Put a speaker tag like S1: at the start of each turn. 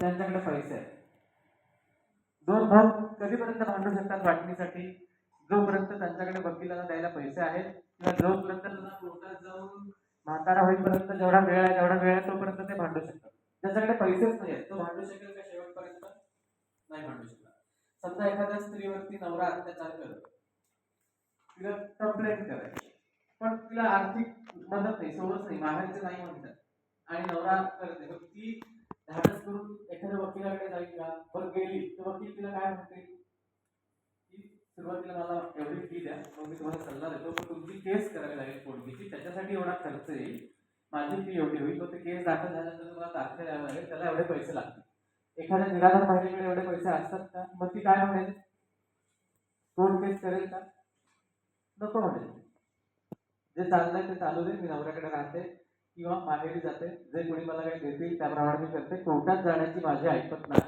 S1: त्यांच्याकडे पैसे आहेत. दोन भाऊ कधीपर्यंत भांडू शकतात वाटणीसाठी? जोपर्यंत त्यांच्याकडे वकिलाला द्यायला पैसे आहेत किंवा जोपर्यंत कोर्टात जाऊन म्हातारा होईपर्यंत जेवढा वेळ आहे जेवढा वेळ आहे तोपर्यंत ते भांडू शकतात. ज्याच्याकडे पैसेच नाही आहेत. तो भांडू शकेल का शेवटपर्यंत? नाही भांडू शकणार. समजा एखाद्या स्त्रीवरती नवरा अत्याचार करतो. तिला कंप्लेंट करायची. पण तिला आर्थिक मदत नाही सोडच नाही मागायचं नाही म्हणतात. आणि नवरा करते मग ती का? बरं गेली तर वकील तिला काय म्हणते? की सुरुवातीला मला एवढी फी द्या मग मी तुम्हाला सल्ला देतो. पण तुमची केस करावी लागेल पोटगीची त्याच्यासाठी एवढा खर्च येईल. माझी फी एवढी होईल. मग ते केस दाखल झाल्यानंतर तुम्हाला तारखे द्यावं लागेल. त्याला एवढे पैसे लागतील. एखाद्या निराधार महिलेकडे एवढे पैसे असतात का? मग ती काय म्हणेल? कोण केस करेल का? नको म्हणेल. जे चाललंय ते चालू दे. मी नवऱ्याकडे राहते. किंवा माहेरी जाते. जे कोणी मला काही देतील त्याप्रमाणे मी करते. कोर्टात जाण्याची माझी ऐकत नाही.